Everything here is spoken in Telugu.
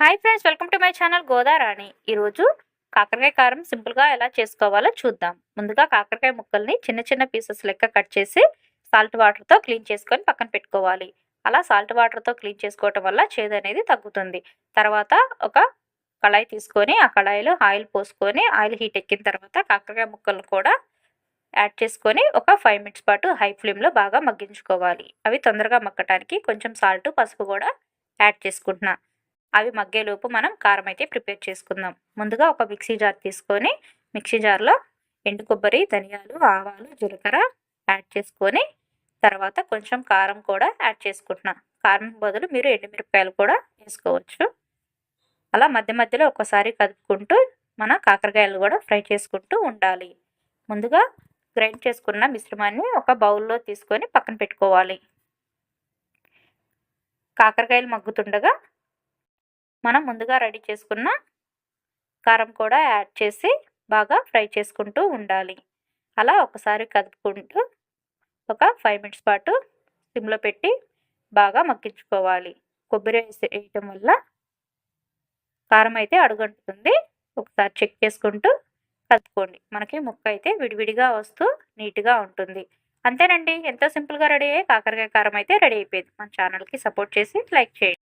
Hi friends welcome to my channel Godarani ఈరోజు కాకరకాయ కారం సింపుల్గా ఎలా చేసుకోవాలో చూద్దాం. ముందుగా కాకరకాయ ముక్కల్ని చిన్న చిన్న పీసెస్ లెక్క కట్ చేసి సాల్ట్ వాటర్తో క్లీన్ చేసుకొని పక్కన పెట్టుకోవాలి. అలా సాల్ట్ వాటర్తో క్లీన్ చేసుకోవటం వల్ల చేదు అనేది తగ్గుతుంది. తర్వాత ఒక కళాయి తీసుకొని ఆ కళాయిలో ఆయిల్ పోసుకొని ఆయిల్ హీట్ ఎక్కిన తర్వాత కాకరకాయ ముక్కలను కూడా యాడ్ చేసుకొని ఒక ఫైవ్ మినిట్స్ పాటు హై ఫ్లేమ్లో బాగా మగ్గించుకోవాలి. అవి తొందరగా మగ్గటానికి కొంచెం సాల్ట్ పసుపు కూడా యాడ్ చేసుకుంటున్నాను అవి మగ్గేలోపు మనం కారం అయితే ప్రిపేర్ చేసుకుందాం. ముందుగా ఒక మిక్సీ జార్ తీసుకొని మిక్సీ జార్లో ఎండు కొబ్బరి ధనియాలు ఆవాలు జీలకర్ర యాడ్ చేసుకొని తర్వాత కొంచెం కారం కూడా యాడ్ చేసుకుంటున్నా. కారం బదులు మీరు ఎండుమిరపకాయలు కూడా వేసుకోవచ్చు. అలా మధ్య మధ్యలో ఒకసారి కదుపుకుంటూ మన కాకరకాయలు కూడా ఫ్రై చేసుకుంటూ ఉండాలి. ముందుగా గ్రైండ్ చేసుకున్న మిశ్రమాన్ని ఒక బౌల్లో తీసుకొని పక్కన పెట్టుకోవాలి. కాకరకాయలు మగ్గుతుండగా మనం ముందుగా రెడీ చేసుకున్న కారం కూడా యాడ్ చేసి బాగా ఫ్రై చేసుకుంటూ ఉండాలి. అలా ఒకసారి కదుపుకుంటూ ఒక ఫైవ్ మినిట్స్ పాటు సిమ్లో పెట్టి బాగా మగ్గించుకోవాలి. కొబ్బరి వేసి వేయటం వల్ల కారం అయితే అడుగంటుతుంది. ఒకసారి చెక్ చేసుకుంటూ కలుపుకోండి మనకి ముక్క అయితే విడివిడిగా వస్తూ నీట్గా ఉంటుంది. అంతేనండి. ఎంతో సింపుల్గా రెడీ అయ్యే కాకరకాయ కారం అయితే రెడీ అయిపోయింది. మన ఛానల్కి సపోర్ట్ చేసి లైక్ చేయండి.